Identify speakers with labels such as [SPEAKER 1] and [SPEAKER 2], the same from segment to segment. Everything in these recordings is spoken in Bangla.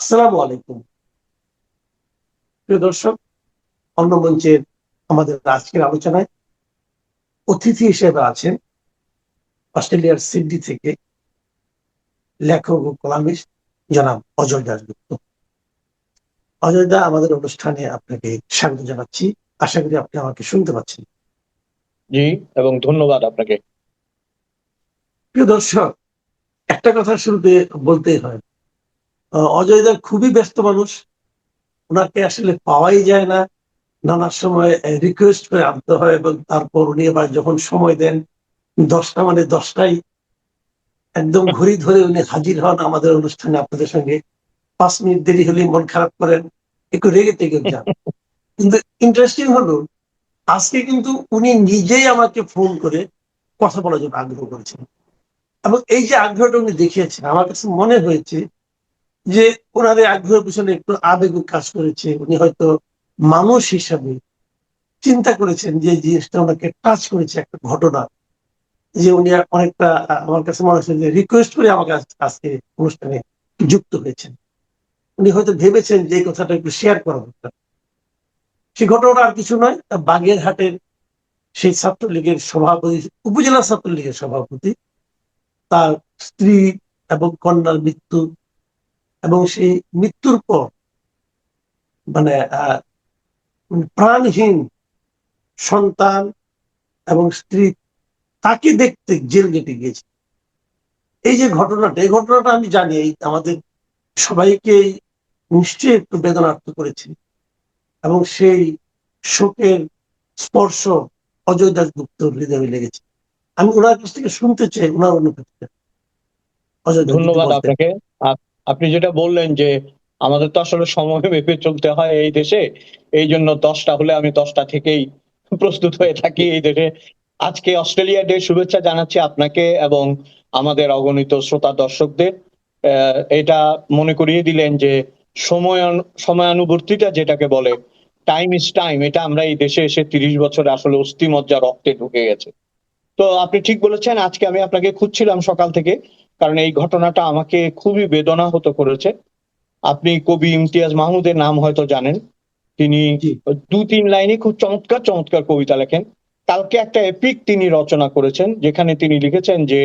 [SPEAKER 1] আসসালামু আলাইকুম। প্রিয় দর্শক অন্য মঞ্চের আমাদের আজকের আলোচনায় অতিথি হিসেবে আছেন অস্ট্রেলিয়ার সিডনি থেকে লেখক ও কলামিস্ট জনাব অজয় দাসগুপ্ত অজয় দা আমাদের অনুষ্ঠানে আপনাকে স্বাগত জানাচ্ছি। আশা করি আপনি আমাকে শুনতে পাচ্ছেন।
[SPEAKER 2] জি এবং ধন্যবাদ আপনাকে।
[SPEAKER 1] প্রিয় দর্শক একটা কথা শুরুতে বলতেই হয় অজয় দা খুবই ব্যস্ত মানুষ। ওনাকে আসলে পাওয়াই যায় না। নানা সময় রিকোয়েস্ট করে আনতে হয় এবং তারপর উনি আবার যখন সময় দেন দশটা মানে দশটাই একদম ঘড়ি ধরে উনি হাজির হন আমাদের অনুষ্ঠানে আপনাদের সঙ্গে। পাঁচ মিনিট দেরি হলেই মন খারাপ করেন একটু রেগে টেগে যান। কিন্তু ইন্টারেস্টিং হলো আজকে কিন্তু উনি নিজেই আমাকে ফোন করে কথা বলার জন্য আগ্রহ করেছেন। এবং এই যে আগ্রহটা উনি দেখিয়েছেন আমার কাছে মনে হয়েছে যে এই আগ্রহের পিছনে একটু আবেগ কাজ করেছে, উনি হয়তো মানুষ হিসাবে চিন্তা করেছেন যে জিনিসটা ওনাকে টাচ করেছে একটা ঘটনা। যে উনি অনেকটা, আমার কাছে মনে হচ্ছে যে রিকোয়েস্ট করে আমাকে আজকে অনুষ্ঠানে যুক্ত হয়েছেন। উনি হয়তো ভেবেছেন যে কথাটা একটু শেয়ার করা দরকার। সেই ঘটনাটা আর কিছু নয় বাগেরহাটের সেই ছাত্রলীগের সভাপতি, উপজেলা ছাত্রলীগের সভাপতি, তার স্ত্রী এবং কন্যার মৃত্যু এবং সেই মৃত্যুর পর মানে প্রাণহীন সন্তান এবং স্ত্রী তাকে দেখতে জেল গেটে গিয়েছে। এই যে ঘটনাটা এই ঘটনাটা আমি জানি এই আমাদের সবাইকে নিশ্চয়ই একটু বেদনার্থ করেছে। এবং সেই শোকের স্পর্শ অজয় দাসগুপ্ত হৃদয়ে লেগেছে। আমি ওনার কাছ থেকে শুনতে চাই ওনার অনুভূতিটা। অজয়
[SPEAKER 2] ধন্যবাদ আপনাকে। আপ- আপনি যেটা বললেন যে আমাদের তো আসলে সময় মেপে চলতে হয় এই দেশে, এই জন্য দশটা হলে আমি দশটা থেকেই প্রস্তুত হয়ে থাকি এই দেশে। আজকে অস্ট্রেলিয়া ডে শুভেচ্ছা জানাচ্ছি আপনাকে এবং আমাদের অগণিত শ্রোতা দর্শকদের। এটা মনে করিয়ে দিলেন যে সময় সময়ানুবর্তিতা যেটাকে বলে টাইম ইজ টাইম এটা আমরা এই দেশে এসে তিরিশ বছর আসলে অস্থিমজ্জা রক্তে ঢুকে গেছে। তো আপনি ঠিক বলেছেন, আজকে আমি আপনাকে খুঁজছিলাম সকাল থেকে। কারণ এই ঘটনাটা আমাকে খুবই বেদনা হতো করেছে। আপনি কবি ইমতিয়াজ মাহমুদের নাম হয়তো জানেন। তিনি দু তিন লাইনে খুব চমৎকার চমৎকার কবিতা লেখেন। কালকে একটা এপিক তিনি রচনা করেছেন যেখানে তিনি লিখেছেন যে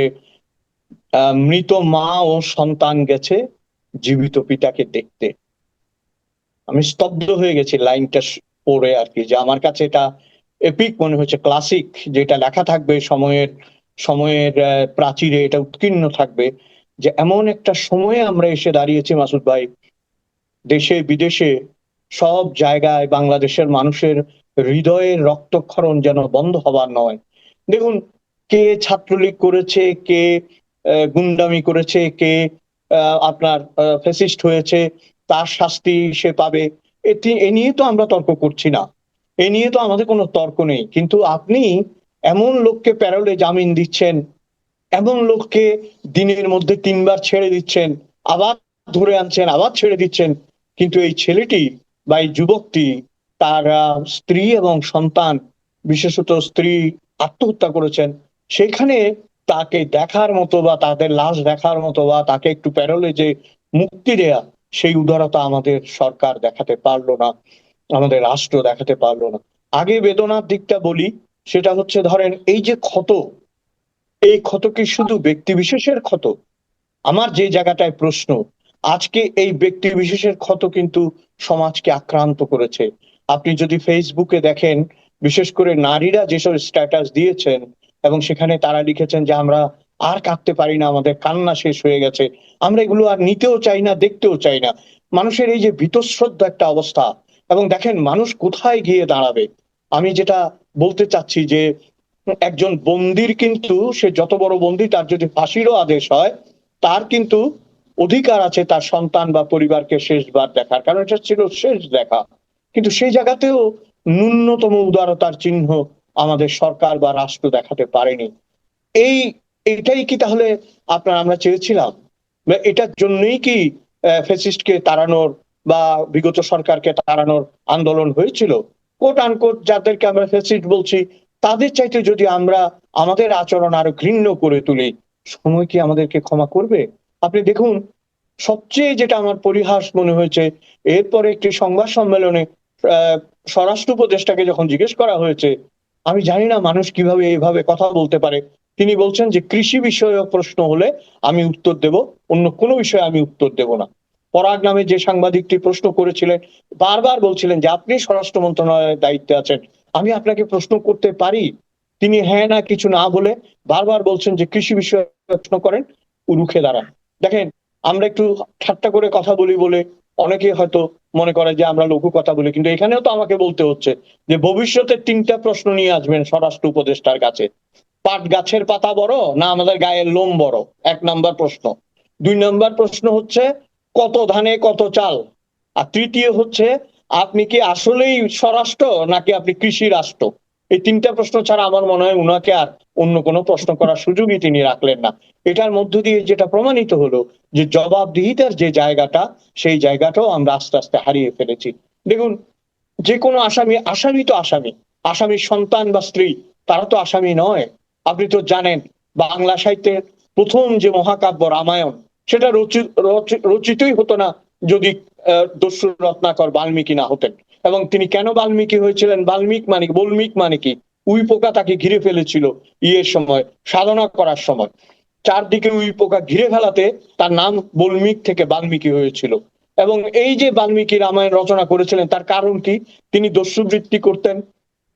[SPEAKER 2] মৃত মা ও সন্তান গেছে জীবিত পিতাকে দেখতে। আমি স্তব্ধ হয়ে গেছি লাইনটা পড়ে আর কি যে আমার কাছে এটা এপিক মনে হচ্ছে ক্লাসিক যেটা লেখা থাকবে সময়ের সময়ের প্রাচীরে এটা উৎকীর্ণ থাকবে যে এমন একটা সময়ে আমরা এসে দাঁড়িয়েছি মাসুদ ভাই। দেশে, বিদেশে, সব জায়গায় বাংলাদেশের মানুষের হৃদয়ের রক্তক্ষরণ যেন বন্ধ হবার নয়। দেখুন, কে ছাত্রলীগ করেছে, কে গুন্ডামি করেছে, কে আপনার ফেসিস্ট হয়েছে, তার শাস্তি সে পাবে। এ নিয়ে তো আমরা তর্ক করছি না। এ নিয়ে তো আমাদের কোনো তর্ক নেই। কিন্তু আপনি এমন লোককে প্যারোলে জামিন দিচ্ছেন, এমন লোককে দিনের মধ্যে তিনবার ছেড়ে দিচ্ছেন, আবার ধরে আনছেন, আবার ছেড়ে দিচ্ছেন, কিন্তু এই ছেলেটি বা এই যুবকটি তার স্ত্রী এবং সন্তান, বিশেষত স্ত্রী আত্মহত্যা করেছেন, সেখানে তাকে দেখার মতো বা তাদের লাশ দেখার মতো বা তাকে একটু প্যারোলে যে মুক্তি দেয়া, সেই উদারতা আমাদের সরকার দেখাতে পারল না, আমাদের রাষ্ট্র দেখাতে পারল না। আগে বেদনার দিকটা বলি সেটা হচ্ছে ধরেন এই যে ক্ষত, এই ক্ষত কি শুধু ব্যক্তি বিশেষের ক্ষত? আমার যে জায়গাটায় প্রশ্ন, আজকে এই ব্যক্তি বিশেষের ক্ষত কিন্তু সমাজকে আক্রান্ত করেছে। আপনি যদি ফেসবুকে দেখেন, বিশেষ করে নারীরা যেসব স্ট্যাটাস দিয়েছেন এবং সেখানে তারা লিখেছেন যে আমরা আর কাঁদতে পারি না, আমাদের কান্না শেষ হয়ে গেছে, আমরা এগুলো আর নিতেও চাই না, দেখতেও চাই না। মানুষের এই যে ভীতশ্রদ্ধ একটা অবস্থা, এবং দেখেন মানুষ কোথায় গিয়ে দাঁড়াবে? আমি যেটা বলতে চাচ্ছি যে একজন বন্দির কিন্তু, সে যত বড় বন্দি, তার যদি ফাঁসিরও আদেশ হয়, তার কিন্তু অধিকার আছে তার সন্তান বা পরিবারকে শেষবার দেখার। কারণ এটা ছিল শেষ দেখা। কিন্তু সেই জায়গাতেও ন্যূনতম উদারতার চিহ্ন আমাদের সরকার বা রাষ্ট্র দেখাতে পারেনি। এই, এটাই কি তাহলে আপনার, আমরা চেয়েছিলাম? এটার জন্যই কি ফেসিস্টকে তাড়ানোর বা বিগত সরকারকে তাড়ানোর আন্দোলন হয়েছিল? কোট আনকোট যাদেরকে আমরা ফেসিস্ট বলছি, তাদের চাইতে যদি আমরা আমাদের আচরণ আরও ঘৃণ্য করে তুলি, সময় কি আমাদেরকে ক্ষমা করবে? আপনি দেখুন, সবচেয়ে যেটা আমার পরিহাস মনে হয়েছে, এরপরে একটি সংবাদ সম্মেলনে স্বরাষ্ট্র উপদেষ্টাকে যখন জিজ্ঞেস করা হয়েছে, আমি জানি না মানুষ কীভাবে এইভাবে কথা বলতে পারে, তিনি বলছেন যে কৃষি বিষয়ক প্রশ্ন হলে আমি উত্তর দেব, অন্য কোনো বিষয়ে আমি উত্তর দেব না। পরাগ নামে যে সাংবাদিকটি প্রশ্ন করেছিলেন, বারবার বলছিলেন যে আপনি স্বরাষ্ট্র মন্ত্রণালয়ের দায়িত্বে আছেন, আমি আপনাকে প্রশ্ন করতে পারি? তিনি হ্যাঁ না কিছু না বলে বারবার বলছেন যে কৃষি বিষয়ে প্রশ্ন করেন, রুখে দাঁড়ান। দেখেন, আমরা একটু ঠাট্টা করে কথা বলি বলে অনেকে হয়তো মনে করে যে আমরা লঘু কথা বলি, কিন্তু এখানেও তো আমাকে বলতে হচ্ছে যে ভবিষ্যতে তিনটা প্রশ্ন নিয়ে আসবেন স্বরাষ্ট্র উপদেষ্টার কাছে। পাট গাছের পাতা বড় না আমাদের গায়ের লোম বড়? এক নাম্বার প্রশ্ন। দুই নাম্বার প্রশ্ন হচ্ছে কত ধানে কত চাল? আর তৃতীয় হচ্ছে, আপনি কি আসলেই স্বরাষ্ট্র নাকি আপনি কৃষি রাষ্ট্র? এই তিনটা প্রশ্ন ছাড়া আমার মনে হয় উনাকে আর অন্য কোনো প্রশ্ন করার সুযোগই তিনি রাখলেন না। এটার মধ্য দিয়ে যেটা প্রমাণিত হলো, যে জবাবদিহিতার যে জায়গাটা, সেই জায়গাটাও আমরা আস্তে আস্তে হারিয়ে ফেলেছি। দেখুন যে কোনো আসামি আসামি তো আসামি। আসামির সন্তান বা স্ত্রী, তারা তো আসামি নয়। আপনি তো জানেন, বাংলা সাহিত্যের প্রথম যে মহাকাব্য রামায়ণ সেটা রচি- রচি- রচিতই হতো না যদি দস্যু রত্নাকর বাল্মীকি না হতেন। এবং তিনি কেন বাল্মীকি হয়েছিলেন? বাল্মীক মানে বল্মিক মানে কি? উই পোকা তাকে ঘিরে ফেলেছিল ইয়ের সময়, সাধনা করার সময়। চারদিকে উই পোকা ঘিরে ফেলাতে তার নাম বল্মিক থেকে বাল্মীকি হয়েছিল। এবং এই যে বাল্মীকি রামায়ণ রচনা করেছিলেন, তার কারণ কি? তিনি দস্যুবৃত্তি করতেন।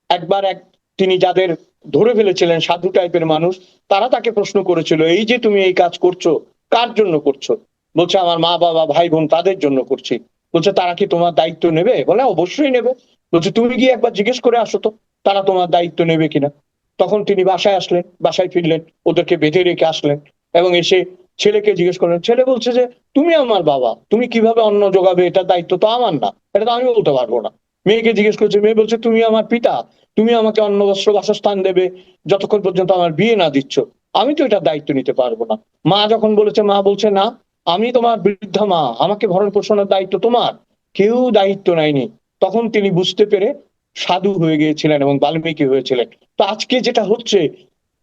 [SPEAKER 2] একবার এক, তিনি যাদের ধরে ফেলেছিলেন, সাধু টাইপের মানুষ, তারা তাকে প্রশ্ন করেছিল, এই যে তুমি এই কাজ করছ কার জন্য করছ? বলছে, আমার মা, বাবা, ভাই, বোন তাদের জন্য করছি। বলছে, তারা কি তোমার দায়িত্ব নেবে? বলে, অবশ্যই নেবে। বলছে, তুমি গিয়ে একবার জিজ্ঞেস করে আসো তো, তারা তোমার দায়িত্ব নেবে কিনা? তখন তিনি বাসায় আসলেন, বাসায় ফিরলেন, ওদেরকে বেঁধে রেখে আসলেন এবং এসে ছেলেকে জিজ্ঞেস করলেন, ছেলে বলছে যে, তুমি আমার বাবা, তুমি কীভাবে অন্ন যোগাবে এটার দায়িত্ব তো আমার না। এটা তো আমি বলতে পারব না। মেয়েকে জিজ্ঞেস করছে, মেয়ে বলছে, তুমি আমার পিতা, তুমি আমাকে অন্ন, বস্ত্র, বাসস্থান দেবে, যতক্ষণ পর্যন্ত আমার বিয়ে না দিচ্ছ। আমি তো এটার দায়িত্ব নিতে পারব না। মা যখন বলেছে, মা বলছে, না, আমি তোমার বৃদ্ধা মা, আমাকে ভরণ পোষণের দায়িত্ব তোমার। কেউ দায়িত্ব নেয়নি। তখন তিনি বুঝতে পেরে সাধু হয়ে গিয়েছিলেন এবং বাল্মীকি হয়েছিলেন। তো আজকে যেটা হচ্ছে,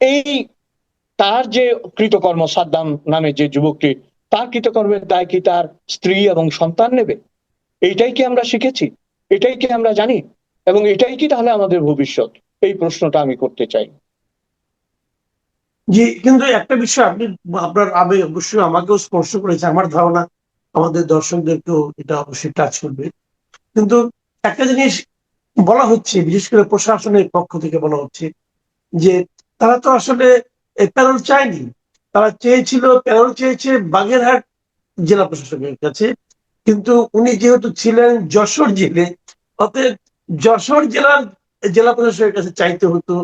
[SPEAKER 2] এই তার যে কৃতকর্ম, সাদ্দাম নামে যে যুবকটি, তার কৃতকর্মের দায় কি তার স্ত্রী এবং সন্তান নেবে? এইটাই কি আমরা শিখেছি? এটাই কি আমরা জানি? এবং এটাই কি তাহলে আমাদের ভবিষ্যৎ? এই প্রশ্নটা আমি করতে চাই।
[SPEAKER 1] জি, কিন্তু একটা বিষয় আপনি আপনার আবেগ অবশ্যই আমাকেও স্পর্শ করেছে, আমার ধারণা আমাদের দর্শকদেরকেও এটা অবশ্যই টাচ করবে। কিন্তু একটা জিনিস বলা হচ্ছে, বিশেষ করে প্রশাসনের পক্ষ থেকে বলা হচ্ছে, যে তারা তো আসলে প্যারোল চায়নি। তারা চেয়েছিল, প্যারোল চেয়েছে বাগেরহাট জেলা প্রশাসকের কাছে, কিন্তু উনি যেহেতু ছিলেন যশোর জেলে, অতএব যশোর জেলার জেলা প্রশাসকের কাছে চাইতে হতো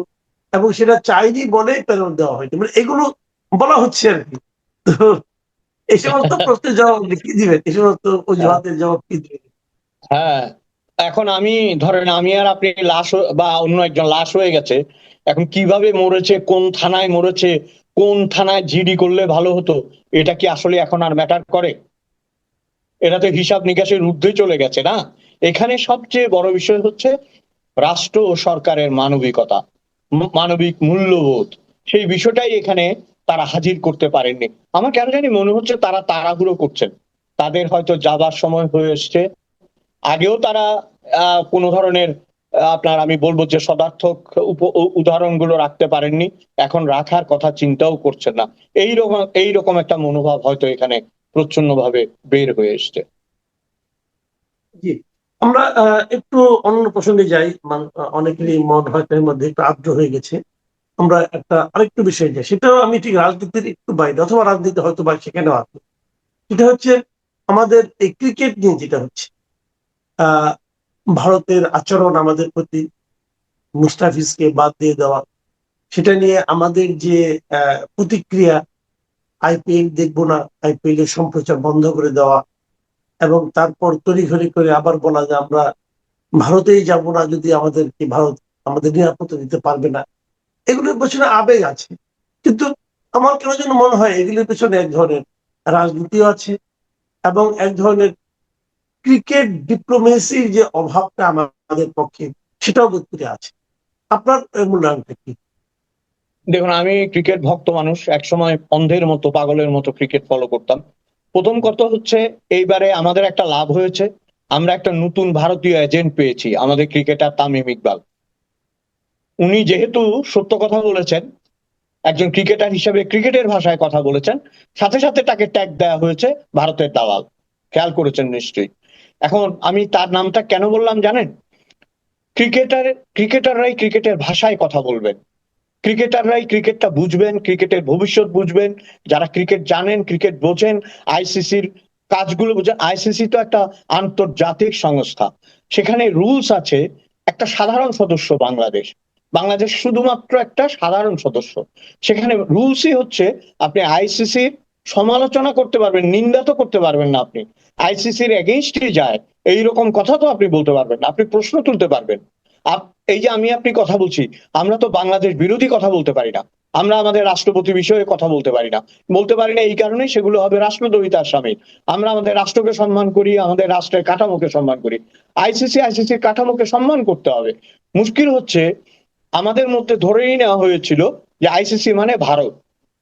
[SPEAKER 1] এবং সেটা চাইনি বলে প্যারোল দেওয়া হয়তো মানে এগুলো বলা হচ্ছে আর কি। এই সমস্ত প্রশ্নের জবাব কি দিবেন? এই সমস্ত অজুহাতের জবাব কি দিবেন?
[SPEAKER 2] হ্যাঁ এখন আমি, ধরেন আমি আর আপনি লাশ বা অন্য একজন লাশ হয়ে গেছে, এখন কীভাবে মরেছে, কোন থানায় মরেছে, কোন থানায় জিডি করলে ভালো হতো, এটা কি আসলে এখন আর ম্যাটার করে? এটা তো হিসাব নিকাশের ঊর্ধ্বে চলে গেছে না? এখানে সবচেয়ে বড় বিষয় হচ্ছে রাষ্ট্র ও সরকারের মানবিকতা। মানবিক মূল্যবোধ। সেই বিষয়টাই এখানে তারা হাজির করতে পারেননি। আমার কেন জানি মনে হচ্ছে তারা তাড়াহুড়ো করছেন। তাদের হয়তো যাবার সময় হয়ে এসছে। আগেও তারা কোনো ধরনের আপনার আমি বলব যে সদার্থক উদাহরণগুলো রাখতে পারেননি। এখন রাখার কথা চিন্তাও করছেন না। এই রকম এই রকম একটা মনোভাব হয়তো এখানে প্রচ্ছন্ন ভাবে বের হয়ে এসছে।
[SPEAKER 1] আমরা একটু অন্য প্রসঙ্গে যাই। অনেকেরই মন হয়তো এর মধ্যে একটু আদ্র হয়ে গেছে। আমরা একটা আরেকটু বিষয়ে যাই। সেটাও আমি ঠিক রাজনীতির একটু বাইরে, অথবা রাজনীতি হয়তো বা সেখানেও আছে। সেটা হচ্ছে আমাদের এই ক্রিকেট নিয়ে যেটা হচ্ছে। ভারতের আচরণ আমাদের প্রতি মুস্তাফিজকে বাদ দিয়ে দেওয়া, সেটা নিয়ে আমাদের যে প্রতিক্রিয়া, আইপিএল দেখব না আইপিএল এর সম্প্রচার বন্ধ করে দেওয়া এবং তারপর তড়িঘড়ি করে আবার বলা যে আমরা ভারতেই যাব না যদি আমাদেরকে ভারত আমাদের নিরাপত্তা দিতে পারবে না। এগুলোর পেছনে আবেগ আছে। কিন্তু আমার কেন যেন মনে হয় এগুলির পেছনে এক ধরনের রাজনীতিও আছে এবং এক ধরনের ক্রিকেট ডিপ্লোমেসির যে অভাবটা আমাদের পক্ষে, সেটাও বোধ করে আছে। আপনার মূল্যায়নটা কি?
[SPEAKER 2] দেখুন, আমি ক্রিকেট ভক্ত মানুষ, একসময় অন্ধের মতো, পাগলের মতো ক্রিকেট ফলো করতাম। প্রথম কথা হচ্ছে, এইবারে আমাদের একটা লাভ হয়েছে। আমরা একটা নতুন ভারতীয় এজেন্ট পেয়েছি, আমাদের ক্রিকেটার তামিম ইকবাল। উনি যেহেতু সত্য কথা বলেছেন, একজন ক্রিকেটার হিসেবে ক্রিকেটের ভাষায় কথা বলেছেন, সাথে সাথে তাকে ট্যাগ দেওয়া হয়েছে ভারতের দালাল। খেয়াল করেছেন নিশ্চয়ই। এখন আমি তার নামটা কেন বললাম জানেন? ক্রিকেটার ক্রিকেটাররাই ক্রিকেটের ভাষায় কথা বলবেন। ক্রিকেটাররাই ক্রিকেটটা বুঝবেন, ক্রিকেটের ভবিষ্যৎ বুঝবেন, যারা ক্রিকেট জানেন, ক্রিকেট বোঝেন, আইসিসির কাজগুলো বোঝেন। আইসিসি তো একটা আন্তর্জাতিক সংস্থা। সেখানে রুলস আছে, একটা সাধারণ সদস্য বাংলাদেশ। বাংলাদেশ শুধুমাত্র একটা সাধারণ সদস্য। সেখানে রুলসই হচ্ছে, আপনি আইসিসির সমালোচনা করতে পারবেন, নিন্দা তো করতে পারবেন না আপনি। আইসিসির এগেইনস্টে যায়। এইরকম কথা তো আপনি বলতে পারবেন না। আপনি প্রশ্ন তুলতে পারবেন। এই যে আমি আপনি কথা বলছি, আমরা তো বাংলাদেশ বিরোধী কথা বলতে পারি না। আমরা আমাদের রাষ্ট্রপতি বিষয়ে কথা বলতে পারি না। বলতে পারি না এই কারণেই সেগুলো হবে রাষ্ট্রদ্রোহিতার সামিল আমরা আমাদের রাষ্ট্রকে সম্মান করি, আমাদের রাষ্ট্রের কাঠামোকে সম্মান করি। আইসিসি, আইসিসির কাঠামোকে সম্মান করতে হবে। মুশকিল হচ্ছে, আমাদের মধ্যে ধরেই নেওয়া হয়েছিল যে আইসিসি মানে ভারত।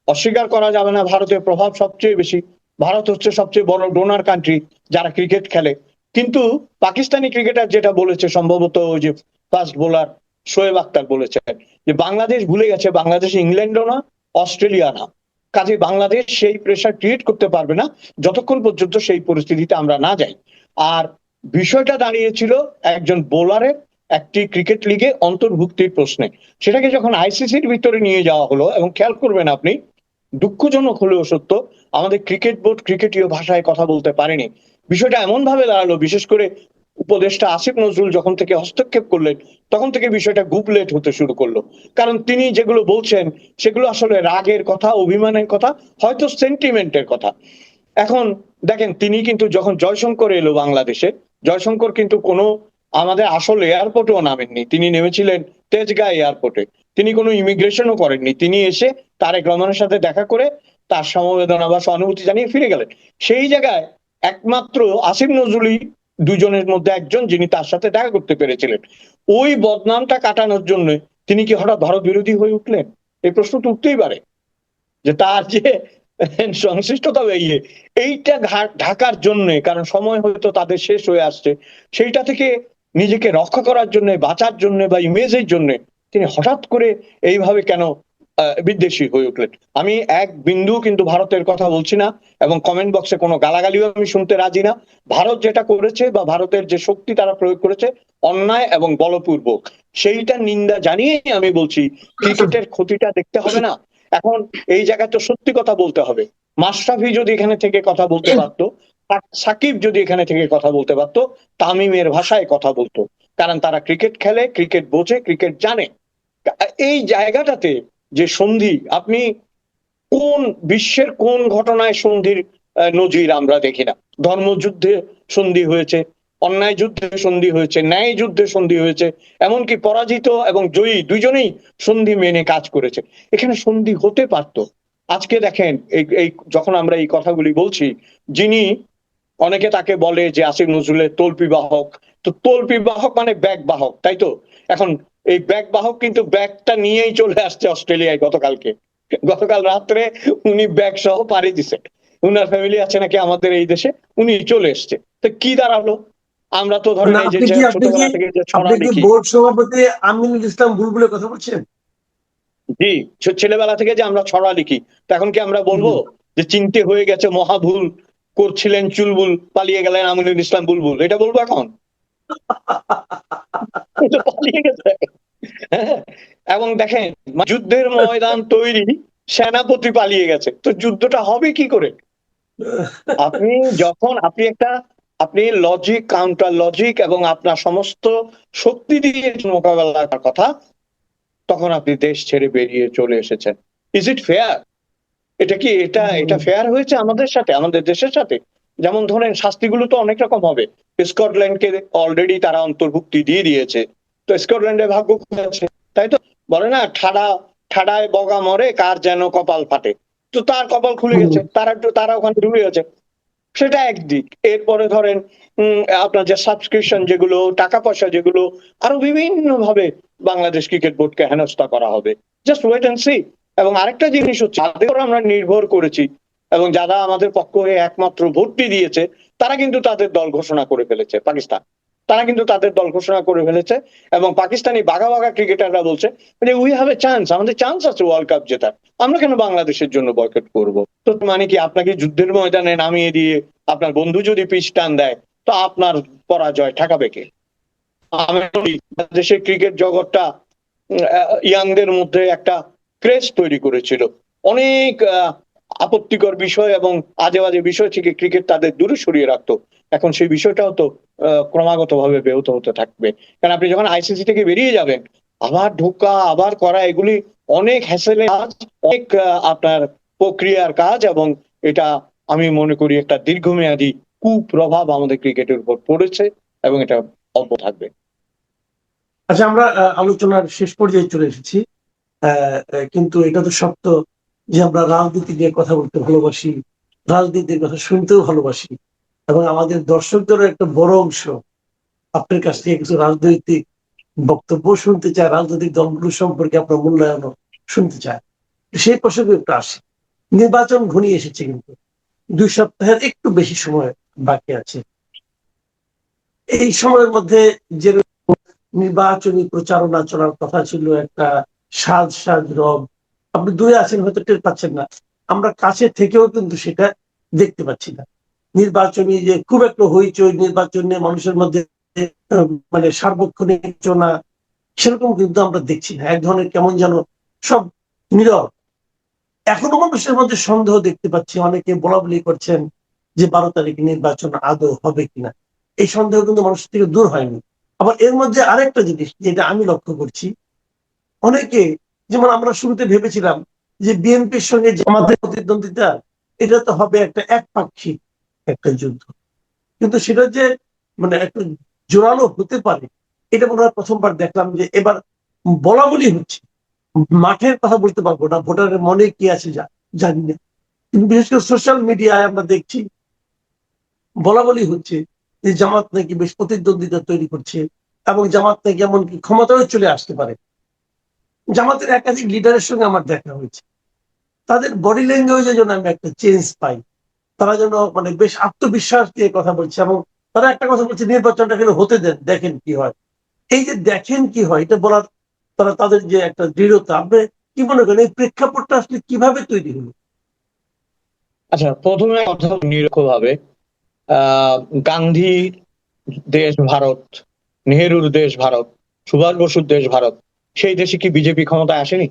[SPEAKER 2] অস্বীকার করা যাবে না ভারতের প্রভাব সবচেয়ে বেশি। ভারত হচ্ছে সবচেয়ে বড় ডোনার কান্ট্রি যারা ক্রিকেট খেলে। কিন্তু পাকিস্তানি ক্রিকেটার যেটা বলেছে সম্ভবত ওই যে ফাস্ট বোলার শোয়েব আক্তার বলেছেন যে বাংলাদেশ ভুলে গেছে, বাংলাদেশ ইংল্যান্ডও না, অস্ট্রেলিয়া না। কাজে বাংলাদেশ সেই প্রেশার ক্রিয়েট করতে পারবে না, যতক্ষণ পর্যন্ত সেই পরিস্থিতিতে আমরা না যাই। আর বিষয়টা দাঁড়িয়েছিল একজন বোলারের একটি ক্রিকেট লিগে অন্তর্ভুক্তির প্রশ্নে। সেটাকে যখন আইসিসির ভিতরে নিয়ে যাওয়া হলো, এবং খেয়াল করবেন আপনি, দুঃখজনক হলেও সত্য, আমাদের ক্রিকেট বোর্ড ক্রিকেটীয় ভাষায় কথা বলতে পারেনি। বিষয়টা এমন ভাবে দাঁড়াল, বিশেষ করে উপদেষ্টা আসিফ নজরুল যখন থেকে হস্তক্ষেপ করলেন, তখন থেকে বিষয়টা গুপলেট হতে শুরু করল। কারণ তিনি যেগুলো বলছেন, সেগুলো আসলে রাগের কথা, অভিমানের কথা, হয়তো সেন্টিমেন্টের কথা। এখন দেখেন, তিনি কিন্তু যখন জয়শঙ্কর এলো বাংলাদেশে, জয়শঙ্কর কিন্তু কোনো আমাদের আসল এয়ারপোর্টেও নামেননি। তিনি নেমেছিলেন তেজগাঁ এয়ারপোর্টে। তিনি কোনো ইমিগ্রেশনও করেননি। তিনি এসে তারেক রহমানের সাথে দেখা করে তার সমবেদনা বা সহানুভূতি জানিয়ে ফিরে গেলেন। সেই জায়গায় একমাত্র আসিফ নজরুলই দুজনের মধ্যে একজন যিনি তার সাথে দেখা করতে পেরেছিলেন। ওই বদনামটা কাটানোর জন্য তিনি কি হঠাৎ ভারত বিরোধী হয়ে উঠলেন? এই প্রশ্ন তো উঠতেই পারে। যে তার যে সংশ্লিষ্টতা ইয়ে এইটা ঢাকার জন্য, কারণ সময় হয়তো তাদের শেষ হয়ে আসছে, সেইটা থেকে নিজেকে রক্ষা করার জন্য, বাঁচার জন্য বা ইমেজের জন্য তিনি হঠাৎ করে এইভাবে কেন বিদ্বেষী হয়ে উঠলেন। আমি এক বিন্দু কিন্তু ভারতের কথা বলছি না এবং কমেন্ট বক্সে কোনো গালাগালিও আমি শুনতে রাজি না। ভারত যেটা করেছে বা ভারতের যে শক্তি তারা প্রয়োগ করেছে অন্যায় এবং বলপূর্বক, সেইটা নিন্দা জানিয়েই আমি বলছি, ক্রিকেটের ক্ষতিটা দেখতে হবে না। এখন এই জায়গায় তো সত্যি কথা বলতে হবে। মাশরাফি যদি এখানে থেকে কথা বলতে পারতো সাকিব যদি এখানে থেকে কথা বলতে পারতো, তামিমের ভাষায় কথা বলতো। কারণ তারা ক্রিকেট খেলে, ক্রিকেট বোঝে, ক্রিকেট জানে। এই জায়গাটাতে যে সন্ধি, আপনি কোন বিশ্বের কোন ঘটনায় সন্ধির নজির আমরা দেখি না। ধর্মযুদ্ধে সন্ধি হয়েছে, অন্যায় যুদ্ধে সন্ধি হয়েছে, ন্যায় যুদ্ধে সন্ধি হয়েছে, এমনকি পরাজিত এবং জয়ী দুজনেই সন্ধি মেনে কাজ করেছে। এখানে সন্ধি হতে পারত। আজকে দেখেন, এই এই যখন আমরা এই কথাগুলি বলছি, যিনি অনেকে তাকে বলে যে আসিফ নজরুলের তল্পি বাহক তো তল্পি বাহক মানে ব্যাগ বাহক তাই তো? এখন এই ব্যাগ বাহক কিন্তু ব্যাগটা নিয়েই চলে আসছে অস্ট্রেলিয়ায় গতকালকে। গতকাল রাত্রে উনি ব্যাগ সহ পাড়ি দিছে। উনার ফ্যামিলি আছে নাকি আমাদের এই দেশে? উনি চলে এসছে। তো কি দাঁড়াল? আমরা তো ধরেন এই যে
[SPEAKER 1] আপনি কি- আপনি
[SPEAKER 2] ছোটবেলা থেকে যে ছড়া লিখি
[SPEAKER 1] বোর্ড সভাপতি আমিনুল ইসলাম বুলবুলের কথা বলছেন?
[SPEAKER 2] জি ছেলেবেলা থেকে যে আমরা ছড়া লিখি তো এখন কি আমরা বলব যে চিনতে হয়ে গেছে মহাভুল করছিলেন চুলবুল পালিয়ে গেলেন আমিনুল ইসলাম বুলবুল এটা বলব এখন? পালিয়ে গেছে এবং দেখেন যুদ্ধের ময়দান তৈরি সেনাপতি পালিয়ে গেছে। তো যুদ্ধটা হবে কি করে? আপনি যখন আপনি একটা আপনি লজিক কাউন্টার লজিক এবং আপনার সমস্ত শক্তি দিয়ে মোকাবেলা করার কথা তখন আপনি দেশ ছেড়ে বেরিয়ে চলে এসেছেন। ইজ ইট ফেয়ার এটা কি এটা এটা ফেয়ার হয়েছে আমাদের সাথে আমাদের দেশের সাথে? যেমন ধরেন শাস্তিগুলো তো অনেক রকম হবে। স্কটল্যান্ডকে অলরেডি তারা অন্তর্ভুক্তি দিয়ে দিয়েছে। তো স্কটল্যান্ডের ভাগ্য আছে তাই তো? বলে না ঠাডা ঠাডায় বগা মরে কার যেন কপাল ফাটে। তো তার কপাল খুলে গেছে তারা একটু তারা ওখানে ডুবে গেছে। সেটা একদিক। এরপরে ধরেন আপনার যে সাবস্ক্রিপশন যেগুলো টাকা পয়সা যেগুলো আরও বিভিন্ন ভাবে বাংলাদেশ ক্রিকেট বোর্ডকে হেনস্থা করা হবে। জাস্ট ওয়েট এন্ড সি এবং আরেকটা জিনিস হচ্ছে তাদের আমরা নির্ভর করেছি এবং যারা আমাদের পক্ষ হয়ে একমাত্র ভোটটি দিয়েছে তারা কিন্তু তাদের দল ঘোষণা করে ফেলেছে, পাকিস্তান। তারা কিন্তু তাদের দল ঘোষণা করে ফেলেছে এবং পাকিস্তানি বাঘা বাঘা ক্রিকেটাররা বলছে যে উই হ্যাভ এ চান্স আমাদের চান্স আছে ওয়ার্ল্ড কাপ জেতার। আমরা কেন বাংলাদেশের জন্য বয়কট করব? তো মানে কি আপনাকে যুদ্ধের ময়দানে নামিয়ে দিয়ে আপনার বন্ধু যদি পিচ টান দেয়, তো আপনার পরাজয় ঠেকাবে কে? আমি বাংলাদেশের ক্রিকেট জগৎটা ইয়াংদের মধ্যে একটা ক্রেজ তৈরি করেছিল। অনেক আপত্তিকর বিষয় এবং আজে বাজে বিষয় থেকে ক্রিকেট তাদের দূরে সরিয়ে রাখতো। এখন সেই বিষয়টাও তো ক্রমাগত ভাবে ব্যাহত হতে থাকবে। কারণ আপনি যখন আইসিসি থেকে বেরিয়ে যাবেন, আবার ঢোকা, আবার করা, এগুলি অনেক হ্যাসেলের কাজ, অনেক আপনার প্রক্রিয়ার কাজ এবং এটা আমি মনে করি একটা দীর্ঘমেয়াদী কুপ্রভাব আমাদের ক্রিকেটের উপর পড়েছে এবং এটা অল্প থাকবে।
[SPEAKER 1] আচ্ছা আমরা আলোচনার শেষ পর্যায়ে চলে এসেছি। কিন্তু এটা তো সত্য যে আমরা রাজনীতি নিয়ে কথা বলতে ভালোবাসি, রাজনীতির কথা শুনতেও ভালোবাসি, এবং আমাদের দর্শকদেরও একটা বড় অংশ আপনার কাছ থেকে কিছু রাজনৈতিক বক্তব্য শুনতে চায়, রাজনৈতিক দলগুলো সম্পর্কে আপনার মূল্যায়ন শুনতে চায়। সেই প্রসঙ্গে একটু আসি। নির্বাচন ঘনিয়ে এসেছে কিন্তু। দুই সপ্তাহের একটু বেশি সময় বাকি আছে। এই সময়ের মধ্যে যে নির্বাচনী প্রচারণা চলার কথা ছিল, একটা সাজ সাজ রব আপনি দূরে আছেন, হয়তো টের পাচ্ছেন না। আমরা কাছে থেকেও কিন্তু সেটা দেখতে পাচ্ছি না। নির্বাচনী যে খুব একটা হইচই, নির্বাচন নিয়ে মানুষের মধ্যে মানে সার্বক্ষণিক আলোচনা সেরকম কিন্তু আমরা দেখছি না। এক ধরনের কেমন যেন সব নীরব। এখনও মানুষের মধ্যে সন্দেহ দেখতে পাচ্ছি। অনেকে বলা বলি করছেন যে বারো তারিখে নির্বাচন আদৌ হবে কিনা। এই সন্দেহ কিন্তু মানুষের থেকে দূর হয়নি। আবার এর মধ্যে আরেকটা জিনিস যেটা আমি লক্ষ্য করছি, অনেকে যেমন আমরা শুরুতে ভেবেছিলাম যে বিএনপির সঙ্গে জামাতের প্রতিদ্বন্দ্বিতা, এটা তো হবে একটা একপাক্ষিক একটা যুদ্ধ। কিন্তু সেটা যে মানে একটা জোরালো হতে পারে, এটা মনে হয় প্রথমবার দেখলাম যে এবার বলা বলি হচ্ছে। মাঠের কথা বলতে পারব না, ভোটারের মনে কি আছে জানি না। কিন্তু বিশেষ করে সোশ্যাল মিডিয়ায় আমরা দেখছি, বলা বলি হচ্ছে যে জামাত নাকি বেশ প্রতিদ্বন্দ্বিতা তৈরি করছে এবং জামাত নাকি এমনকি ক্ষমতাও চলে আসতে পারে। জামাতের একাধিক লিডারের সঙ্গে আমার দেখা হয়েছে। তাদের বডি ল্যাঙ্গুয়েজের জন্য আমি একটা চেঞ্জ পাই। তারা যেন মানে বেশ আত্মবিশ্বাস দিয়ে কথা বলছে এবং তারা একটা কথা বলছে, নির্বাচনটা কিন্তু হতে দেন, দেখেন কি হয়। এই যে দেখেন কি হয়, এটা বলার তারা তাদের যে একটা দৃঢ়তা, আপনি কি মনে করেন, এই প্রেক্ষাপটটা আসলে কীভাবে তৈরি হলো?
[SPEAKER 2] আচ্ছা প্রথমে কথা নিরক্ষ ভাবে আহ গান্ধীর দেশ ভারত, নেহরুর দেশ ভারত, সুভাষ বসুর দেশ ভারত। সেই দেশে কি বিজেপি ক্ষমতায় আসেনি?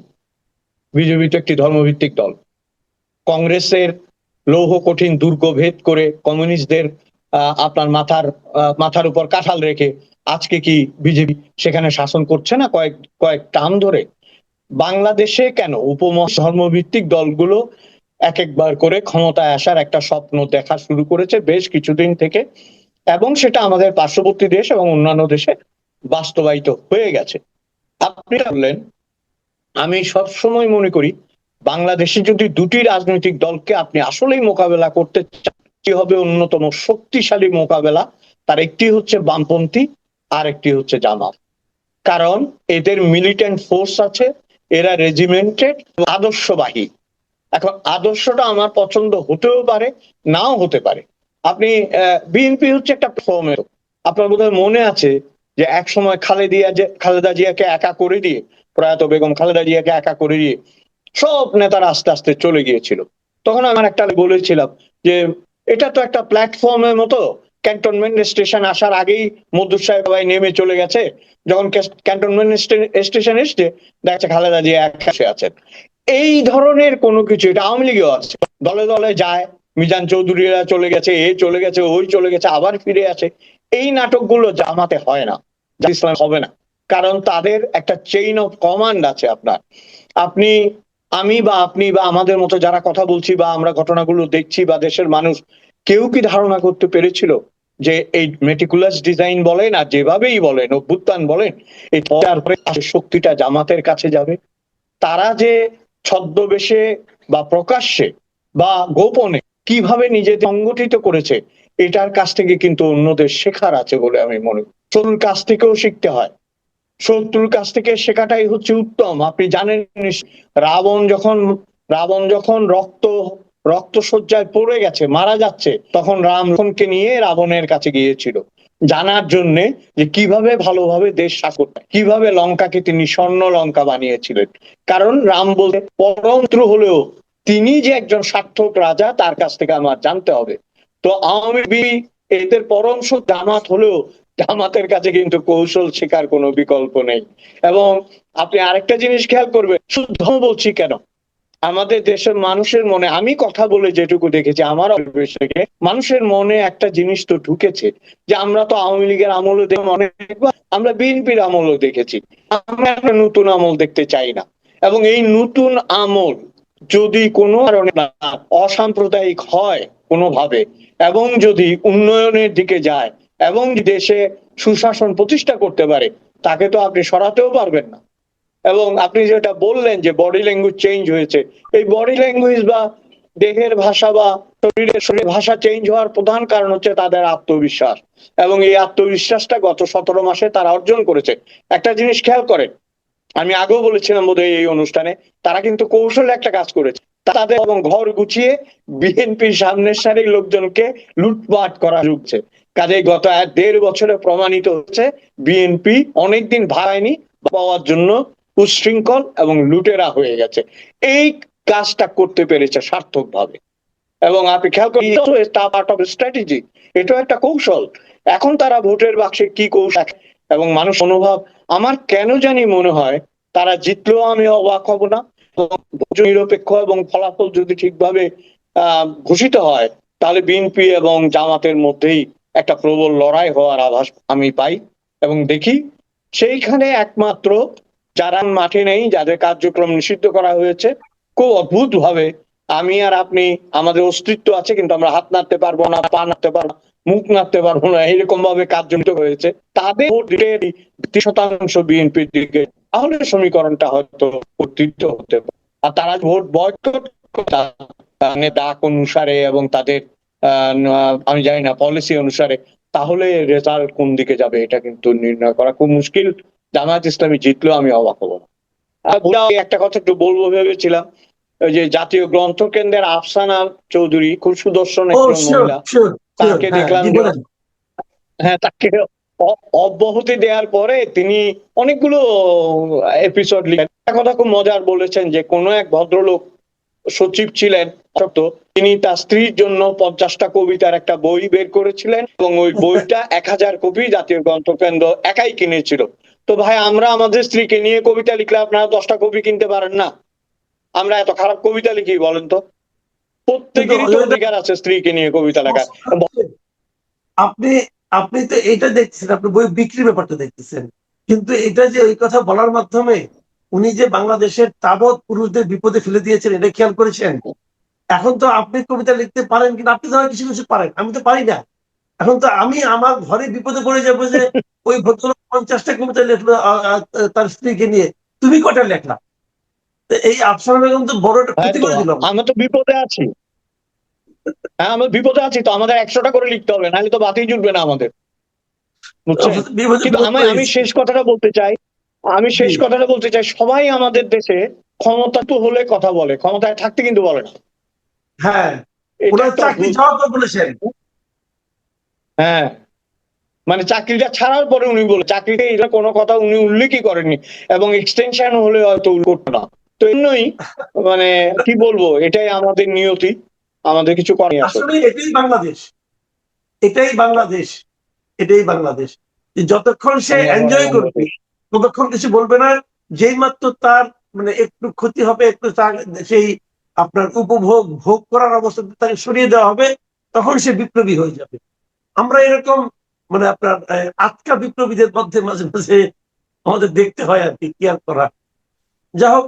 [SPEAKER 2] বিজেপি তো একটি ধর্মভিত্তিক দল। কংগ্রেসের লৌহ কঠিন দুর্গ ভেদ করে কমিউনিস্টদের আপনার মাথার মাথার উপর কাঁঠাল রেখে আজকে কি বিজেপি সেখানে শাসন করছে না কয়েক কয়েক টার্ম ধরে? বাংলাদেশে কেন উপমহাদেশ ধর্মভিত্তিক দলগুলো এক একবার করে ক্ষমতায় আসার একটা স্বপ্ন দেখা শুরু করেছে বেশ কিছুদিন থেকে এবং সেটা আমাদের পার্শ্ববর্তী দেশ এবং অন্যান্য দেশে বাস্তবায়িত হয়ে গেছে। আপনি বললেন, আমি সব সময় মনে করি বাংলাদেশে যদি দুটি রাজনৈতিক দলকে আপনি আসলেই মোকাবেলা করতে চান হবে অন্যতম শক্তিশালী মোকাবেলা, তার একটি হচ্ছে বামপন্থী, আর একটি হচ্ছে জামাত। কারণ এদের মিলিটেন্ট ফোর্স আছে, এরা রেজিমেন্টেড আদর্শবাহী। এখন আদর্শটা আমার পছন্দ হতেও পারে, নাও হতে পারে। আপনি বিএনপি হচ্ছে একটা ফর্মের আপনার বোধহয় মনে আছে যে এক সময় খালেদিয়া যে খালেদা জিয়াকে একা করে দিয়ে, প্রয়াত বেগম খালেদা জিয়াকে একা করে দিয়ে সব নেতারা আস্তে আস্তে চলে গিয়েছিল। তখন আমার একটা বলেছিলাম যে, এটা তো একটা প্ল্যাটফর্মের মতো। ক্যান্টনমেন্ট স্টেশন আসার আগেই মধ্যুর সাহেব নেমে চলে গেছে। যখন ক্যান্টনমেন্ট স্টেশন এসছে দেখা যাচ্ছে খালেদা জিয়া একা বসে আছেন। এই ধরনের কোনো কিছু, এটা আওয়ামী লীগেও আছে। দলে দলে যায়, মিজান চৌধুরীরা চলে গেছে, এ চলে গেছে, ওই চলে গেছে, আবার ফিরে আসে। এই নাটকগুলো জামাতে হয় না। ইসলাম হবে না। কারণ তাদের একটা চেইন অফ কমান্ড আছে আপনার। আপনি, আমি বা আপনি বা আমাদের মতো যারা কথা বলছি বা আমরা ঘটনাগুলো দেখছি বা দেশের মানুষ, কেউ কি ধারণা করতে পেরেছিল যে এই মেটিকুলাস ডিজাইন বলেন আর যেভাবেই বলেন, অভ্যুত্থান বলেন, এই তারপরে শক্তিটা জামাতের কাছে যাবে। তারা যে ছদ্মবেশে বা প্রকাশ্যে বা গোপনে কীভাবে নিজেদের সংগঠিত করেছে এটার কাছ থেকে কিন্তু অন্যদের শেখার আছে বলে আমি মনে করি। শত্রুর কাছ থেকেও শিখতে হয়। শত্রুর কাছ থেকে শেখাটাই হচ্ছে উত্তম। আপনি জানেন রাবণ যখন রাবণ যখন রক্ত রক্ত রক্তসজ্জায় পড়ে গেছে, মারা যাচ্ছে, তখন রাম লক্ষ্মণকে নিয়ে রাবণের কাছে গিয়েছিল। জানার জন্য যে কীভাবে ভালোভাবে দেশ শাসন কীভাবে লঙ্কাকে তিনি স্বর্ণ লঙ্কা বানিয়েছিলেন। কারণ রাম বলতে পরমত্র হলেও তিনি যে একজন সার্থক রাজা, তার কাছ থেকে আমার জানতে হবে। তো আওয়ামী লীগ এদের পরম শত্রু জামাত হলেও জামাতের কাছে কিন্তু কৌশল শেখার কোনো বিকল্প নেই। এবং আপনি আরেকটা জিনিস খেয়াল করবেন, শুদ্ধ বলছি কেন? আমাদের দেশের মানুষের মনে, আমি কথা বলে যেটুকু দেখেছি, আমার থেকে মানুষের মনে একটা জিনিস তো ঢুকেছে যে আমরা তো আওয়ামী লীগের আমলও অনেকবার, আমরা বিএনপির আমলও দেখেছি। আমরা একটা নতুন আমল দেখতে চাই না। এবং এই নতুন আমল যদি কোনো কারণে অসাম্প্রদায়িক হয় কোনোভাবে এবং যদি উন্নয়নের দিকে যায় এবং দেশে সুশাসন প্রতিষ্ঠা করতে পারে, তাকে তো আপনি সরাতেও পারবেন না। এবং আপনি যেটা বললেন যে বডি ল্যাঙ্গুয়েজ চেঞ্জ হয়েছে, এই বডি ল্যাঙ্গুয়েজ বা দেহের ভাষা বা শরীরের শরীরের ভাষা চেঞ্জ হওয়ার প্রধান কারণ হচ্ছে তাদের আত্মবিশ্বাস। এবং এই আত্মবিশ্বাসটা গত সতেরো মাসে তারা অর্জন করেছে। একটা জিনিস খেয়াল করেন, আমি আগেও বলেছিলাম বোধহয় এই অনুষ্ঠানে, তারা কিন্তু কৌশলে একটা কাজ করেছে। তাদের এবং ঘর গুছিয়ে বিএনপির সামনের সারির লোকজনকে লুটপাট করা ঢুকছে। কাজে গত এক দেড় বছরে প্রমাণিত হচ্ছে বিএনপি অনেকদিন ভাড়ায়নি, পাওয়ার জন্য উশৃঙ্খল এবং লুটেরা হয়ে গেছে। এই কাজটা করতে পেরেছে সার্থক ভাবে এবং আপনি খেয়াল করেন পার্ট অফ স্ট্র্যাটেজি এটাও একটা কৌশল। এখন তারা ভোটের বাক্সে কি কৌশল? এবং মানুষ অনুভব আমার কেন জানি মনে হয়, তারা জিতলেও আমি অবাক হব না নিরপেক্ষ এবং ফলাফল যদি ঠিকভাবে ঘোষিত হয় তাহলে বিএনপি এবং জামাতের মধ্যেই একটা প্রবল লড়াই হওয়ার আভাস আমি পাই এবং দেখি। সেইখানে একমাত্র যারা মাঠে নেই যাদের কার্যক্রম নিষিদ্ধ করা হয়েছে খুব অদ্ভুত ভাবে আমি আর আপনি আমাদের অস্তিত্ব আছে কিন্তু আমরা হাত নাড়তে পারব না পা নাড়তে পারব না, মুখ নাড়তে পারব না এরকম ভাবে কার্যনিত হয়েছে। তাদের শতাংশ বিএনপির দিকে, তাহলে সমীকরণটা হয়তো উত্তীর্ণ হতে আর তারা ভোট বয়কট ডাক অনুসারে এবং তাদের আমি জানি না পলিসি অনুসারে, তাহলে রেজাল্ট কোন দিকে যাবে এটা কিন্তু নির্ণয় করা খুব মুশকিল। জামায়াত ইসলামী জিতলেও আমি অবাক হব একটা কথা একটু বলব, ভেবেছিলাম। ওই যে জাতীয় গ্রন্থ কেন্দ্রের আফসানা চৌধুরী খুব সুদর্শন একজন মহিলা তাকে দেখলাম হ্যাঁ তাকে অব্যাহতি দেওয়ার পরে তিনি অনেকগুলো এপিসোড লিখেন। একটা কথা খুব মজার বলেছেন যে কোনো এক ভদ্রলোক সচিব ছিলেন তিনি তার স্ত্রীর জন্য পঞ্চাশটা কবিতার একটা বই বের করেছিলেন এবং ওই বইটা এক হাজার কপি জাতীয় গ্রন্থকেন্দ্র একাই কিনেছিল। তো ভাই আমরা আমাদের স্ত্রীকে নিয়ে কবিতা লিখলে আপনারা দশটা কপি কিনতে পারেন না? আমরা এত খারাপ কবিতা লিখি বলেন তো? প্রত্যেকেরই তো অধিকার আছে স্ত্রীকে নিয়ে কবিতা লেখার।
[SPEAKER 1] আপনি আপনি তো এটা দেখছেন আপনি বই বিক্রির ব্যাপারটা দেখতেছেন। কিন্তু এটা যে ওই কথা বলার মাধ্যমে উনি যে বাংলাদেশের তাবৎ পুরুষদের বিপদে ফেলে দিয়েছেন এটা খেয়াল করেছেন? এখন তো আপনি কবিতা লিখতে পারেন কিন্তু আপনি হয় কিছু কিছু পারেন আমি তো পারি না। এখন তো আমি আমার ঘরে বিপদে পড়ে যাব যে ওই ভদ্রলোক পঞ্চাশটা কবিতা লিখলো তার স্ত্রীকে নিয়ে। তুমি কটা লেখলা? এই আফসানা বেগম তো বড় একটা ক্ষতি করে দিল
[SPEAKER 2] আমরা তো বিপদে আছি। হ্যাঁ আমরা বিপদে আছি তো আমাদের একশোটা করে লিখতে হবে নাহলে তো বাতি জুটবে না আমাদের। কিন্তু আমি শেষ কথাটা বলতে চাই আমি শেষ কথাটা বলতে চাই সবাই আমাদের দেশে ক্ষমতা তো হলে কথা বলে ক্ষমতায় থাকতে কিন্তু বলে না।
[SPEAKER 1] হ্যাঁ
[SPEAKER 2] হ্যাঁ মানে চাকরিটা ছাড়ার পরে উনি বলে চাকরিতে এটা কোনো কথা উনি উল্লেখই করেননি এবং এক্সটেনশন হলে হয়তো উল্লেখ করতো না। তো এমনই মানে কি বলব এটাই আমাদের নিয়তি আমাদের কিছু নেই আসলে।
[SPEAKER 1] এটাই বাংলাদেশ এটাই বাংলাদেশ এটাই বাংলাদেশ। যতক্ষণ সে এনজয় করবে ততক্ষণ কিছু বলবে না যেই মাত্র তার মানে একটু ক্ষতি হবে একটু তার- সেই আপনার উপভোগ ভোগ করার অবস্থা তাকে সরিয়ে দেওয়া হবে তখন সে বিপ্লবী হয়ে যাবে। আমরা এরকম মানে আপনার আটকা বিপ্লবীদের মধ্যে মাঝে মাঝে আমাদের দেখতে হয় আর কি কি আর করা। যা হোক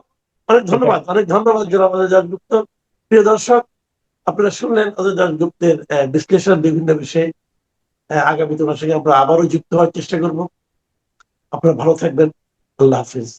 [SPEAKER 1] অনেক ধন্যবাদ অনেক ধন্যবাদ আমাদের দাসগুপ্ত প্রিয় দর্শক, আপনারা শুনলেন অজয় দাসগুপ্তের বিশ্লেষণ বিভিন্ন বিষয়ে। আগামী তোমার সঙ্গে আমরা আবারও যুক্ত হওয়ার চেষ্টা করব। আপনারা ভালো থাকবেন। আল্লাহ হাফিজ।